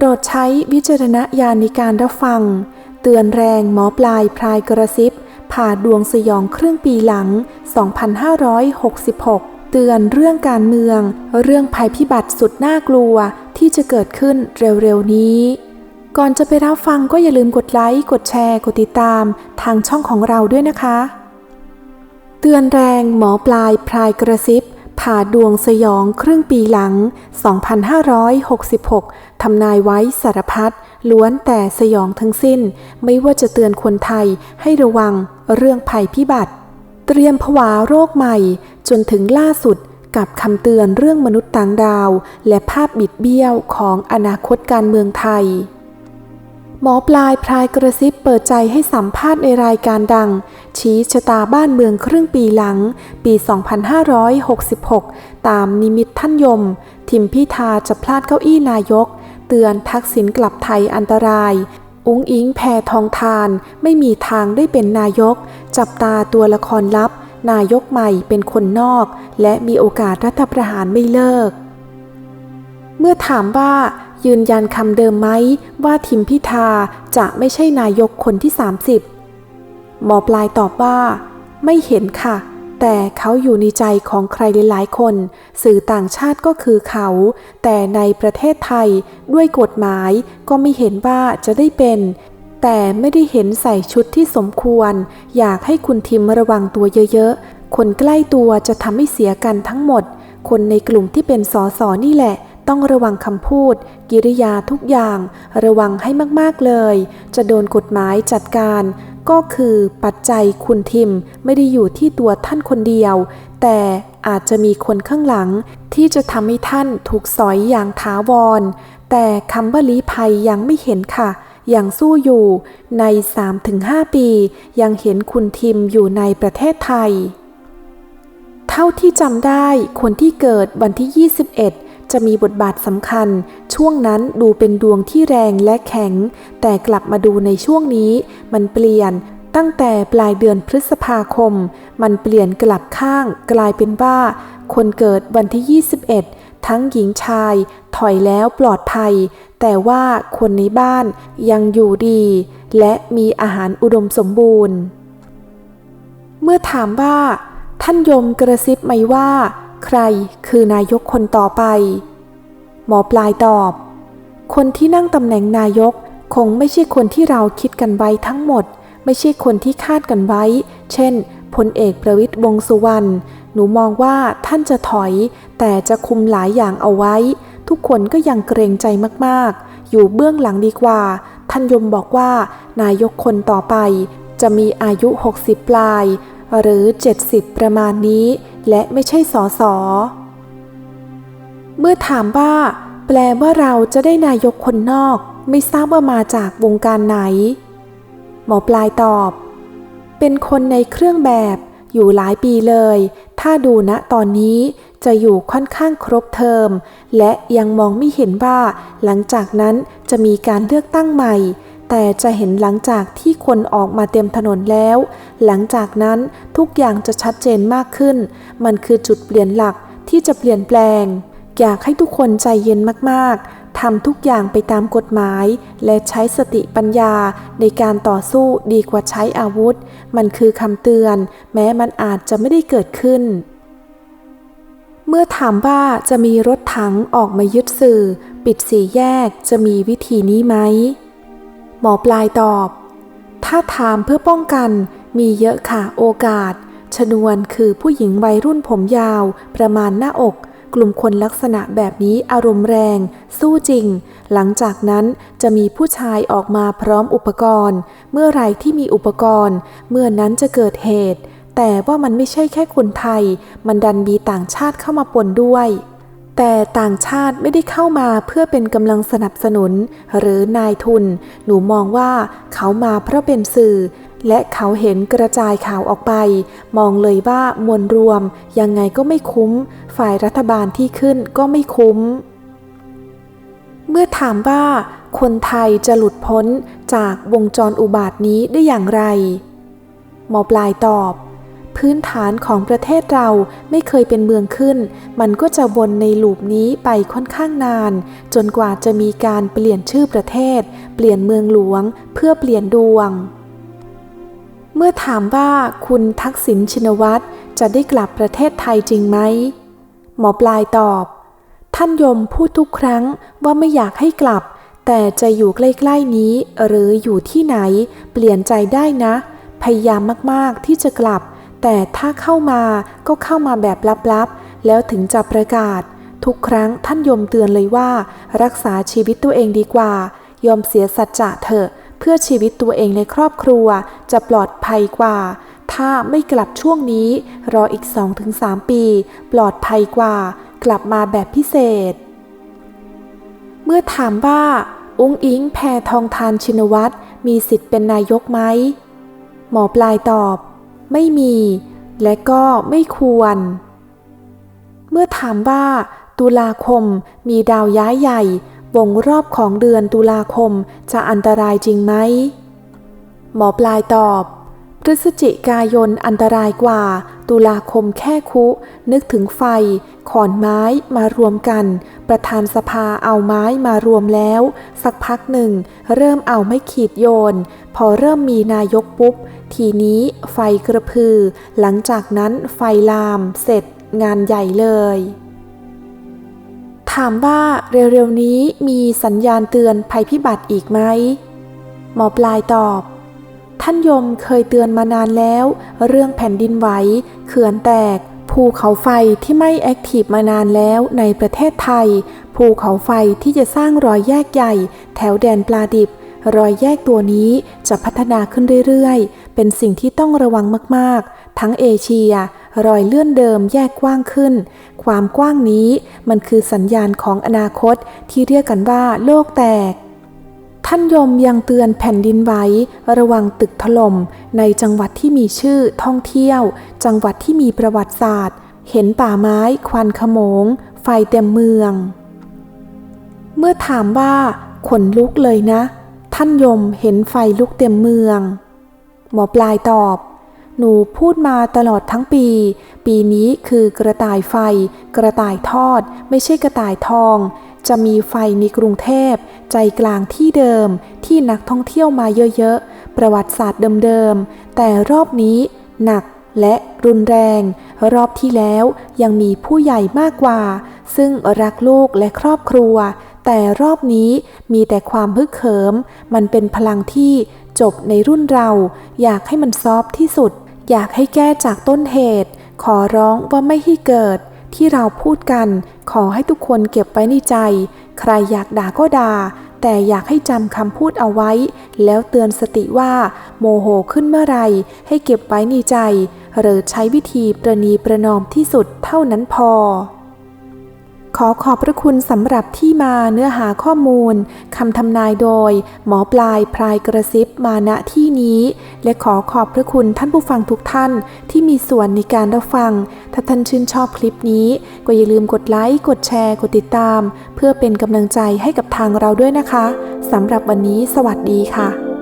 โปรดใช้วิจารณญาณในการรับฟัง เตือนแรงหมอปลายพรายกระซิบ ผ่าดวงสยองครึ่งปีหลัง 2566เตือนเรื่องการเมือง เรื่องภัยพิบัติสุดน่ากลัวที่จะเกิดขึ้นเร็วๆนี้ ก่อนจะไปรับฟังก็อย่าลืมกดไลค์ กดแชร์ กดติดตาม ทางช่องของเราด้วยนะคะ เตือนแรงหมอปลายพรายกระซิบ ผ่าดวงสยองครึ่งปีหลัง 2566 ทำนายไว้สารพัดล้วนแต่สยองทั้งสิ้น ไม่ว่าจะเตือนคนไทยให้ระวังเรื่องภัยพิบัติ เตรียมผวาโรคใหม่ จนถึงล่าสุดกับคำเตือนเรื่องมนุษย์ต่างดาว และภาพบิดเบี้ยวของอนาคตการเมืองไทย หมอปลายพรายกระซิบเปิดใจให้สัมภาษณ์ในรายการดัง ชี้ชะตาบ้านเมืองครึ่งปีหลัง ปี 2566 ตามนิมิตท่านยม ทิมพิธาจะพลาดเก้าอี้นายก เตือนทักษิณกลับไทยอันตราย อุ้งอิงแพทองทาน ไม่มีทางได้เป็นนายก จับตาตัวละครลับ นายกใหม่เป็นคนนอก และมีโอกาสรัฐประหารไม่เลิก เมื่อถามว่ายืนยันคำเดิมไหมว่าทิมพิธาจะไม่ใช่นายกคนที่ 30 หมอปลายตอบว่า ไม่เห็นค่ะ แต่เขาอยู่ในใจของใครหลายๆคน สื่อต่างชาติก็คือเขา แต่ในประเทศไทยด้วยกฎหมายก็ไม่เห็นว่าจะได้เป็น แต่ไม่ได้เห็นใส่ชุดที่สมควร อยากให้คุณทิมระวังตัวเยอะๆ คนใกล้ตัวจะทำให้เสียกันทั้งหมด คนในกลุ่มที่เป็นสอสอนี่แหละต้องระวังคำพูด กิริยาทุกอย่าง ระวังให้มาก ๆ เลย จะโดนกฎหมายจัดการ ก็คือปัจจัยคุณทิมไม่ได้อยู่ที่ตัวท่านคนเดียว แต่อาจจะมีคนข้างหลัง ที่จะทำให้ท่านถูกสอยอย่างถาวร แต่คำว่าลี้ภัยยังไม่เห็นค่ะยังสู้อยู่ใน 3-5 ปี ยังเห็นคุณทิมอยู่ในประเทศไทย เท่าที่จำได้คนที่เกิดวันที่ 21 จะมีบทบาทสำคัญ ช่วงนั้นดูเป็นดวงที่แรงและแข็ง แต่กลับมาดูในช่วงนี้ มันเปลี่ยนตั้งแต่ปลายเดือนพฤษภาคม มันเปลี่ยนกลับข้าง กลายเป็นว่า คนเกิดวันที่ 21 ทั้งหญิงชาย ถอยแล้วปลอดภัย แต่ว่าคนในบ้านยังอยู่ดี และมีอาหารอุดมสมบูรณ์ เมื่อถามว่า ท่านยมกระซิบไหมว่า ใครคือนายกคนต่อไป หมอปลายตอบ คนที่นั่งตำแหน่งนายกคงไม่ใช่คนที่เราคิดกันไว้ทั้งหมด ไม่ใช่คนที่คาดกันไว้ เช่นพลเอกประวิตยวงสุวรรณหนูมองว่าท่านจะถอย แต่จะคุมหลายอย่างเอาไว้ ทุกคนก็ยังเกรงใจมากๆ อยู่เบื้องหลังดีกว่า ท่านยมบอกว่า นายกคนต่อไป จะมีอายุ 60 ปลาย หรือ 70 ประมาณนี้ และไม่ใช่สอสอเมื่อถามว่า แปลว่าเราจะได้นายกคนนอก ไม่ทราบว่ามาจากวงการไหน หมอปลายตอบ เป็นคนในเครื่องแบบอยู่หลายปีเลย ถ้าดูณตอนนี้จะอยู่ค่อนข้างครบเทอม และยังมองไม่เห็นว่า หลังจากนั้นจะมีการเลือกตั้งใหม่ แต่จะเห็นหลังจากที่คนออกมาเต็มถนนแล้ว หลังจากนั้นทุกอย่างจะชัดเจนมากขึ้น มันคือจุดเปลี่ยนหลักที่จะเปลี่ยนแปลง อยากให้ทุกคนใจเย็นมากๆทำทุกอย่างไปตามกฎหมาย และใช้สติปัญญาในการต่อสู้ดีกว่าใช้อาวุธ มันคือคำเตือน แม้มันอาจจะไม่ได้เกิดขึ้นเมื่อถามว่าจะมีรถถังออกมายึดสื่อ ปิดสี่แยกจะมีวิธีนี้ไหม หมอปลายตอบ ถ้าถามเพื่อป้องกันมีเยอะค่ะโอกาส ชนวนคือผู้หญิงวัยรุ่นผมยาว ประมาณหน้าอก กลุ่มคนลักษณะแบบนี้อารมณ์แรง สู้จริง หลังจากนั้นจะมีผู้ชายออกมาพร้อมอุปกรณ์ เมื่อไรที่มีอุปกรณ์ เมื่อนั้นจะเกิดเหตุ แต่ว่ามันไม่ใช่แค่คนไทย มันดันมีต่างชาติเข้ามาปนด้วย แต่ต่างชาติไม่ได้เข้ามาเพื่อเป็นกำลังสนับสนุนหรือนายทุน หนูมองว่าเขามาเพราะเป็นสื่อ และเขาเห็นกระจายข่าวออกไป มองเลยว่ามวลรวมยังไงก็ไม่คุ้ม ฝ่ายรัฐบาลที่ขึ้นก็ไม่คุ้ม เมื่อถามว่าคนไทยจะหลุดพ้นจากวงจรอุบาทนี้ได้อย่างไร หมอปลายตอบ พื้นฐานของประเทศเราไม่เคยเป็นเมืองขึ้น มันก็จะวนในลูปนี้ไปค่อนข้างนาน จนกว่าจะมีการเปลี่ยนชื่อประเทศ เปลี่ยนเมืองหลวง เพื่อเปลี่ยนดวง เมื่อถามว่าคุณทักษิณชินวัตรจะได้กลับประเทศไทยจริงไหมหมอปลายตอบ ท่านยมพูดทุกครั้งว่าไม่อยากให้กลับ แต่จะอยู่ใกล้ๆนี้หรืออยู่ที่ไหน เปลี่ยนใจได้นะ พยายามมากๆที่จะกลับ แต่ถ้าเข้ามาก็เข้ามาแบบลับๆ แล้วถึงจะประกาศ ทุกครั้งท่านยมเตือนเลยว่า รักษาชีวิตตัวเองดีกว่า ยอมเสียสัจจะเถอะ เพื่อชีวิตตัวเองในครอบครัวจะปลอดภัยกว่า ถ้าไม่กลับช่วงนี้ รออีก 2-3 ปี ปลอดภัยกว่า กลับมาแบบพิเศษ เมื่อถามว่าอุ้งอิงแพทองทานชินวัตรมีสิทธิ์เป็นนายกไหมหมอปลายตอบ ไม่มีและก็ไม่ควร เมื่อถามว่า ตุลาคมมีดาวย้ายใหญ่ วงรอบของเดือนตุลาคมจะอันตรายจริงไหม หมอปลายตอบ พฤศจิกายนอันตรายกว่า ตุลาคมแค่คุ นึกถึงไฟ ขอนไม้มารวมกัน ประธานสภาเอาไม้มารวมแล้ว สักพักหนึ่ง เริ่มเอาไม่ขีดโยน พอเริ่มมีนายกปุ๊บ ทีนี้ไฟกระพือ หลังจากนั้นไฟลามเสร็จงานใหญ่เลยถามว่าเร็วๆนี้มีสัญญาณเตือนภัยพิบัติอีกไหม หมอปลายตอบ ท่านยมเคยเตือนมานานแล้ว เรื่องแผ่นดินไหว เขื่อนแตก ภูเขาไฟที่ไม่แอคทีฟมานานแล้วในประเทศไทย ภูเขาไฟที่จะสร้างรอยแยกใหญ่ แถวแดนปลาดิบ รอยแยกตัวนี้จะพัฒนาขึ้นเรื่อยๆ เป็นสิ่งที่ต้องระวังมากๆ ทั้งเอเชีย รอยเลื่อนเดิมแยกกว้างขึ้น ความกว้างนี้มันคือสัญญาณของอนาคตที่เรียกกันว่าโลกแตก ท่านยมยังเตือนแผ่นดินไหวระวังตึกถล่มในจังหวัดที่มีชื่อท่องเที่ยว จังหวัดที่มีประวัติศาสตร์ เห็นป่าไม้ควันขโมง ไฟเต็มเมือง เมื่อถามว่าขนลุกเลยนะ ท่านยมเห็นไฟลุกเต็มเมือง หมอปลายตอบ หนูพูดมาตลอดทั้งปี ปีนี้คือกระต่ายไฟ กระต่ายทอด ไม่ใช่กระต่ายทอง จะมีไฟในกรุงเทพ ใจกลางที่เดิมที่นักท่องเที่ยวมาเยอะๆ ประวัติศาสตร์เดิมๆ แต่รอบนี้หนักและรุนแรง รอบที่แล้วยังมีผู้ใหญ่มากกว่า ซึ่งรักลูกและครอบครัว แต่รอบนี้มีแต่ความฮึกเหิม มันเป็นพลังที่จบในรุ่นเรา อยากให้มันซอฟที่สุด อยากให้แก้จากต้นเหตุ ขอร้องว่าไม่ให้เกิด ที่เราพูดกัน ขอให้ทุกคนเก็บไว้ในใจ ใครอยากด่าก็ด่า แต่อยากให้จำคำพูดเอาไว้ แล้วเตือนสติว่า โมโหขึ้นเมื่อไร ให้เก็บไว้ในใจ หรือใช้วิธีประนีประนอมที่สุดเท่านั้นพอ ขอขอบพระคุณสำหรับที่มาเนื้อหาข้อมูลคำทำนายโดย หมอปลายพรายกระซิบมาณที่นี้ และขอขอบพระคุณท่านผู้ฟังทุกท่านที่มีส่วนในการรับฟัง ถ้าท่านชื่นชอบคลิปนี้ ก็อย่าลืมกดไลค์กดแชร์ กดติดตาม เพื่อเป็นกำลังใจให้กับทางเราด้วยนะคะสำหรับวันนี้สวัสดีค่ะ